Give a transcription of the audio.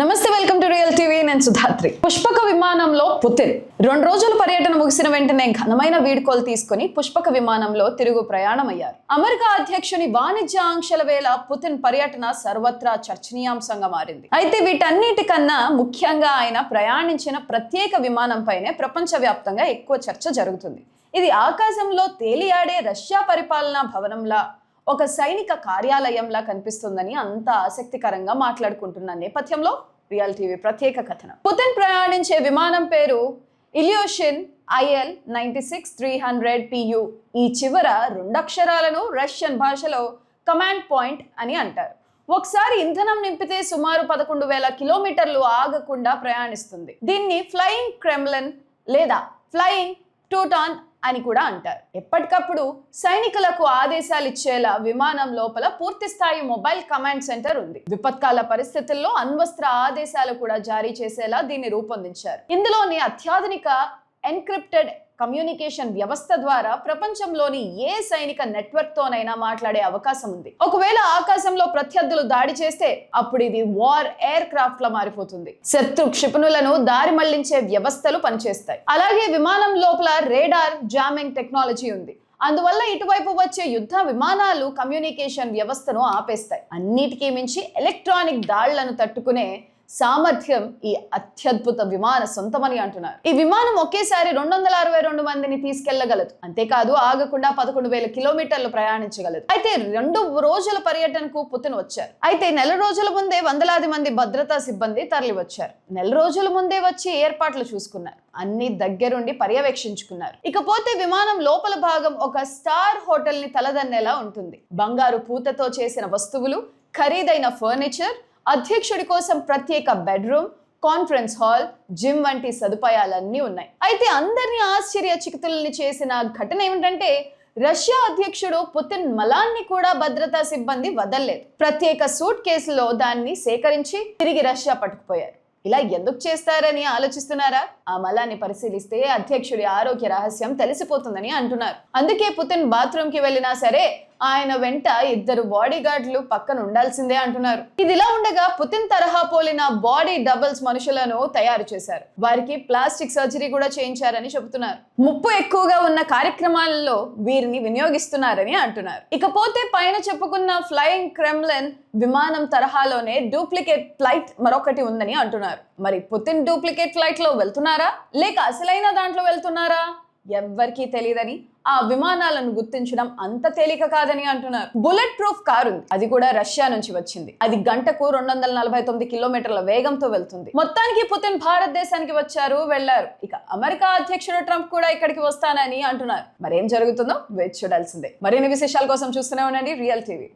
నమస్తే welcome to real TV. నేను సుధాత్రి. పుష్పక విమానంలో పుతిన్. రెండు రోజుల పర్యటన ముగిసిన వెంటనే ఘనమైన వీడ్కోలు తీసుకుని పుష్పక విమానంలో తిరుగు ప్రయాణం అయ్యారు అమెరికా అధ్యక్షుని వాణిజ్య ఆంక్షల వేళ పుతిన్ పర్యటన సర్వత్రా చర్చనీయాంశంగా మారింది. అయితే వీటన్నిటికన్నా ముఖ్యంగా ఆయన ప్రయాణించిన ప్రత్యేక విమానంపైనే ప్రపంచవ్యాప్తంగా ఎక్కువ చర్చ జరుగుతుంది. ఇది ఆకాశంలో తేలియాడే రష్యా పరిపాలనా భవనంలా ఒక సైనిక కార్యాలయంలా కనిపిస్తుందని అంత ఆసక్తికరంగా మాట్లాడుకుంటున్న నేపథ్యంలో రియల్ టీవీ ప్రత్యేక కథనం. పుతిన్ ప్రయాణించే విమానం పేరు Ilyushin IL ninety six three hundred PU ఈ చివర రెండక్షరాలను రష్యన్ భాషలో కమాండ్ పాయింట్ అని అంటారు. ఒకసారి ఇంధనం నింపితే సుమారు పదకొండు వేల కిలోమీటర్లు ఆగకుండా ప్రయాణిస్తుంది. దీన్ని ఫ్లయింగ్ క్రెమ్లన్ లేదా ఫ్లయింగ్ టూటాన్ అని కూడా అంటారు. ఎప్పటికప్పుడు సైనికులకు ఆదేశాలు ఇచ్చేలా విమానం లోపల పూర్తి స్థాయి మొబైల్ కమాండ్ సెంటర్ ఉంది. విపత్కాల పరిస్థితుల్లో అణ్వస్త్ర ఆదేశాలు కూడా జారీ చేసేలా దీన్ని రూపొందించారు. ఇందులోని అత్యాధునిక ఎన్క్రిప్టెడ్ కమ్యూనికేషన్ వ్యవస్థ ద్వారా ప్రపంచంలోని ఏ సైనిక నెట్వర్క్తోనైనా మాట్లాడే అవకాశం ఉంది. ఒకవేళ ఆకాశంలో ప్రత్యర్థులు దాడి చేస్తే అప్పుడు ఇది వార్ ఎయిర్ క్రాఫ్ట్ లా మారిపోతుంది. శత్రు క్షిపణులను దారి మళ్ళించే వ్యవస్థలు పనిచేస్తాయి. అలాగే విమానం లోపల రేడార్ జామింగ్ టెక్నాలజీ ఉంది. అందువల్ల ఇటువైపు వచ్చే యుద్ధ విమానాలు కమ్యూనికేషన్ వ్యవస్థను ఆపేస్తాయి. అన్నిటికీ మించి ఎలక్ట్రానిక్ దాళ్ళను తట్టుకునే సామర్థ్యం ఈ అత్యద్భుత విమాన సొంతమని అంటున్నారు. ఈ విమానం ఒకేసారి రెండు వందల అరవై రెండు మందిని తీసుకెళ్ళగలదు. అంతేకాదు ఆగకుండా పదకొండు వేల కిలోమీటర్లు ప్రయాణించగలదు. అయితే రెండు రోజుల పర్యటనకు పుతిన్ వచ్చారు. అయితే నెల రోజుల ముందే వందలాది మంది భద్రతా సిబ్బంది తరలి వచ్చారు నెల రోజుల ముందే వచ్చి ఏర్పాట్లు చూసుకున్నారు. అన్ని దగ్గరుండి పర్యవేక్షించుకున్నారు. ఇకపోతే విమానం లోపల భాగం ఒక స్టార్ హోటల్ని తలదన్నేలా ఉంటుంది. బంగారు పూతతో చేసిన వస్తువులు ఖరీదైన ఫర్నిచర్ అధ్యక్షుడి కోసం ప్రత్యేక బెడ్రూమ్ కాన్ఫరెన్స్ హాల్ జిమ్ వంటి సదుపాయాలన్నీ ఉన్నాయి. అయితే అందరినీ ఆశ్చర్య ఆశ్చర్యచకితుల్ని చేసిన ఘటన ఏమిటంటే రష్యా అధ్యక్షుడు పుతిన్ మలాన్ని కూడా భద్రతా సిబ్బంది వదల్లేదు. ప్రత్యేక సూట్ కేసులో దాన్ని సేకరించి తిరిగి రష్యా పట్టుకుపోయారు. ఇలా ఎందుకు చేస్తారని ఆలోచిస్తున్నారా? ఆ మలాన్ని పరిశీలిస్తే అధ్యక్షుడి ఆరోగ్య రహస్యం తెలిసిపోతుందని అంటున్నారు. అందుకే పుతిన్ బాత్రూమ్కి వెళ్ళినా సరే ఆయన వెంట ఇద్దరు బాడీ గార్డులు పక్కన ఉండాల్సిందే అంటున్నారు. ఇదిలా ఉండగా పుతిన్ తరహా పోలిన బాడీ డబుల్స్ మనుషులను తయారు చేశారు. వారికి ప్లాస్టిక్ సర్జరీ కూడా చేయించారని చెబుతున్నారు. ముప్పు ఎక్కువగా ఉన్న కార్యక్రమాలలో వీరిని వినియోగిస్తున్నారని అంటున్నారు. ఇకపోతే పైన చెప్పుకున్న ఫ్లయింగ్ క్రెమ్లెన్ విమానం తరహాలోనే డూప్లికేట్ ఫ్లైట్ మరొకటి ఉందని అంటున్నారు. మరి పుతిన్ డూప్లికేట్ ఫ్లైట్లో వెళ్తున్నారా? లేక అసలైన దాంట్లో వెళ్తున్నారా? ఎవ్వరికీ తెలియదని ఆ విమానాలను గుర్తించడం అంత తేలిక కాదని అంటున్నారు. బుల్లెట్ ప్రూఫ్ కారు ఉంది. అది కూడా రష్యా నుంచి వచ్చింది. అది గంటకు రెండు వందల నలభై తొమ్మిది కిలోమీటర్ల వేగంతో వెళ్తుంది. మొత్తానికి పుతిన్ భారతదేశానికి వచ్చారు వెళ్ళారు ఇక అమెరికా అధ్యక్షుడు ట్రంప్ కూడా ఇక్కడికి వస్తానని అంటున్నారు. మరేం జరుగుతుందో వేచి చూడాల్సిందే. మరిన్ని విశేషాల కోసం చూస్తూనే ఉండండి. Real TV.